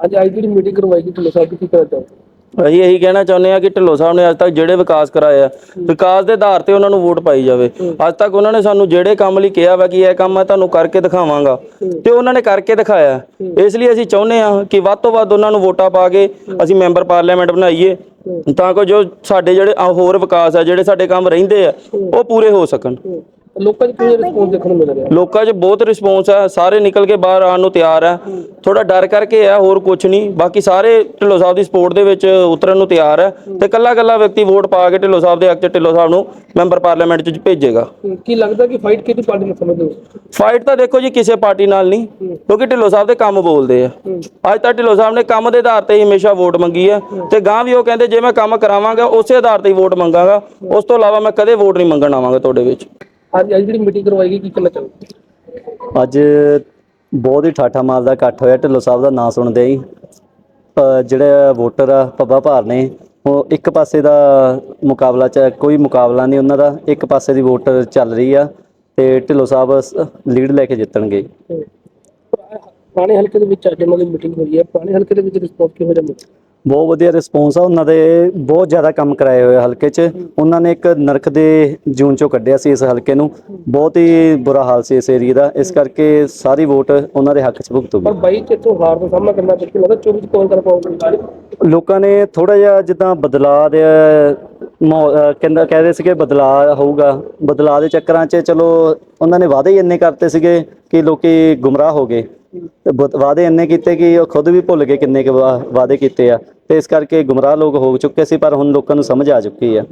ਅੱਜ ਅੱਜ ਜਿਹੜੀ ਮੀਟਿੰਗ ਕਰਵਾਈ ਗਈ ਢਿੱਲੋਂ ਸਾਹਿਬ ਕੀ ਕਹਿਣਾ ਚਾਹੋਗੇ? ਅਸੀਂ ਇਹੀ ਕਹਿਣਾ ਚਾਹੁੰਦੇ ਆ ਕਿ ਢਿੱਲੋਂ ਸਾਹਿਬ ਨੇ ਅੱਜ ਤੱਕ ਜਿਹੜੇ ਵਿਕਾਸ ਕਰਾਏ ਆ, ਵਿਕਾਸ ਦੇ ਆਧਾਰ ਤੇ ਉਹਨਾਂ ਨੂੰ ਵੋਟ ਪਾਈ ਜਾਵੇ। ਅੱਜ ਤੱਕ ਉਹਨਾਂ ਨੇ ਸਾਨੂੰ ਜਿਹੜੇ ਕੰਮ ਲਈ ਕਿਹਾ ਵਾ ਕਿ ਇਹ ਕੰਮ ਮੈਂ ਤੁਹਾਨੂੰ ਕਰਕੇ ਦਿਖਾਵਾਂਗਾ, ਤੇ ਉਹਨਾਂ ਨੇ ਕਰਕੇ ਦਿਖਾਇਆ। ਇਸ ਲਈ ਅਸੀਂ ਚਾਹੁੰਦੇ ਆ ਕਿ ਵੱਧ ਤੋਂ ਵੱਧ ਉਹਨਾਂ ਨੂੰ ਵੋਟਾਂ ਪਾ ਕੇ ਅਸੀਂ ਮੈਂਬਰ ਪਾਰਲੀਮੈਂਟ ਬਣਾਈਏ, ਤਾਂ ਕਿ ਜੋ ਸਾਡੇ ਜਿਹੜੇ ਹੋਰ ਵਿਕਾਸ ਆ, ਜਿਹੜੇ ਸਾਡੇ ਕੰਮ ਰਹਿੰਦੇ ਆ, ਉਹ ਪੂਰੇ ਹੋ ਸਕਣ। ਲੋਕਾਂ 'ਚ ਕਿਵੇਂ ਰਿਸਪੌਂਸ ਦੇਖਣ ਨੂੰ ਮਿਲ ਰਿਹਾ? ਲੋਕਾਂ 'ਚ ਬਹੁਤ ਰਿਸਪੌਂਸ ਹੈ ਸਾਰੇ ਨਿਕਲ ਕੇ ਬਾਹਰ ਆਉਣ ਨੂੰ ਤਿਆਰ ਹੈ ਥੋੜਾ ਡਰ ਕਰਕੇ ਹੈ ਹੋਰ ਕੁਝ ਨਹੀਂ। ਬਾਕੀ ਸਾਰੇ ਢਿੱਲੋਂ ਸਾਹਿਬ ਦੀ ਸਪੋਰਟ ਦੇ ਵਿੱਚ ਉਤਰਨ ਨੂੰ ਤਿਆਰ ਹੈ ਤੇ ਕੱਲਾ ਕੱਲਾ ਵਿਅਕਤੀ ਵੋਟ ਪਾ ਕੇ ਢਿੱਲੋਂ ਸਾਹਿਬ ਦੇ ਹੱਕ 'ਚ ਢਿੱਲੋਂ ਸਾਹਿਬ ਨੂੰ ਮੈਂਬਰ ਪਾਰਲੀਮੈਂਟ 'ਚ ਭੇਜੇਗਾ। ਕੀ ਲੱਗਦਾ ਕਿ ਫਾਈਟ ਕਿਹਦੀ ਪਾਰਟੀ ਨਾਲ ਸਮਝਦੇ ਹੋ? ਫਾਈਟ ਤਾਂ ਦੇਖੋ ਜੀ ਕਿਸੇ ਪਾਰਟੀ ਨਾਲ ਨਹੀਂ ਕਿਉਂਕਿ ਢਿੱਲੋਂ ਸਾਹਿਬ ਦੇ ਕੰਮ ਬੋਲਦੇ ਆ। ਅੱਜ ਤੱਕ ਢਿੱਲੋਂ ਸਾਹਿਬ ਨੇ ਕੰਮ ਦੇ ਆਧਾਰ ਤੇ ਹੀ ਹਮੇਸ਼ਾ ਵੋਟ ਮੰਗੀ ਹੈ। ਤੇ ਗਾਂ ਵੀ ਉਹ ਕਹਿੰਦੇ ਜੇ ਮੈਂ ਕੰਮ ਕਰਾਵਾਂਗਾ ਉਸੇ ਆਧਾਰ ਤੇ ਹੀ ਵੋਟ ਮੰਗਾਂਗਾ। ਉਸ ਤੋਂ ਇਲਾਵਾ ਮੈਂ ਕਦੇ ਵੋਟ ਨਹੀਂ ਮੰਗਣ ਆਵਾਂਗਾ ਤੁਹਾਡੇ ਵਿੱਚ। ਅੱਜ ਅੱਜ ਜਿਹੜੀ ਮੀਟਿੰਗ ਕਰਵਾਈ ਗਈ ਕੀ ਕਹਿਣਾ ਚਾਹੋਗੇ? ਅੱਜ ਬਹੁਤ ਹੀ ਠਾਠਾ ਮਾਲ ਦਾ ਇਕੱਠ ਹੋਇਆ ਢਿੱਲੋਂ ਸਾਹਿਬ ਦਾ ਨਾਂ ਸੁਣਦੇ ਹੀ। ਅ, ਜਿਹੜੇ ਵੋਟਰ ਆ ਪੱਬਾ ਭਾਰ ਨੇ ਉਹ ਇੱਕ ਪਾਸੇ ਦਾ ਮੁਕਾਬਲਾ ਚ ਕੋਈ ਮੁਕਾਬਲਾ ਨਹੀਂ ਉਹਨਾਂ ਦਾ ਇੱਕ ਪਾਸੇ ਦੀ ਵੋਟ ਚੱਲ ਰਹੀ ਆ ਤੇ ਢਿੱਲੋਂ ਸਾਹਿਬ ਲੀਡ ਲੈ ਕੇ ਜਿੱਤਣਗੇ। ਪੁਰਾਣੇ ਹਲਕੇ ਦੇ ਵਿੱਚ ਅੱਜ ਉਹਨਾਂ ਦੀ ਮੀਟਿੰਗ ਹੋਈ ਹੈ ਪੁਰਾਣੇ ਹਲਕੇ ਦੇ ਵਿੱਚ ਰਿਸਪੌਂਸ ਕਿਹੋ ਜਿਹਾ ਮਿਲਿਆ? ਬਹੁਤ ਵਧੀਆ ਰਿਸਪੌਂਸ ਆ ਉਹਨਾਂ ਦੇ ਬਹੁਤ ਜ਼ਿਆਦਾ ਕੰਮ ਕਰਾਏ ਹੋਏ ਹਲਕੇ 'ਚ। ਉਹਨਾਂ ਨੇ ਇੱਕ ਨਰਕ ਦੇ ਜੂਨ ਚੋਂ ਕੱਢਿਆ ਸੀ ਇਸ ਹਲਕੇ ਨੂੰ। ਬਹੁਤ ਹੀ ਬੁਰਾ ਹਾਲ ਸੀ ਇਸ ਏਰੀਆ ਦਾ। ਇਸ ਕਰਕੇ ਸਾਰੀ ਵੋਟ ਉਹਨਾਂ ਦੇ ਹੱਕ 'ਚ ਭੁਗਤੂਗੀ ਪਰ ਬਾਈ ਇੱਥੋਂ ਹਾਰ ਦਾ ਸਾਹਮਣਾ ਕਰਨਾ ਪਿਆ ਲੱਗਦਾ 24 ਚ ਕੌਣ ਕਰ ਪਾਉਂਗੇ ਲੋਕਾਂ ਨੇ ਥੋੜਾ ਜਿਹਾ ਜਿੱਦਾਂ ਬਦਲਾਅ ਦੇ ਕਹਿੰਦਾ ਕਹਿ ਰਹੇ ਸੀਗੇ ਬਦਲਾਅ ਹੋਊਗਾ। ਬਦਲਾਅ ਦੇ ਚੱਕਰਾਂ 'ਚ ਚਲੋ ਉਹਨਾਂ ਨੇ ਵਾਅਦੇ ਹੀ ਇੰਨੇ ਕਰਤੇ ਸੀਗੇ ਕਿ ਲੋਕੀ ਗੁੰਮਰਾਹ ਹੋ ਗਏ। ਵਾਅਦੇ ਇੰਨੇ ਕੀਤੇ ਕਿ ਉਹ ਖੁਦ ਵੀ ਭੁੱਲ ਗਏ ਕਿੰਨੇ ਕੁ ਵਾਅਦੇ ਕੀਤੇ ਆ। ਤੇ ਇਸ ਕਰਕੇ ਗੁੰਮਰਾਹ ਲੋਕ ਹੋ ਚੁੱਕੇ ਸੀ, ਪਰ ਹੁਣ ਲੋਕਾਂ ਨੂੰ ਸਮਝ ਆ ਚੁੱਕੀ ਹੈ।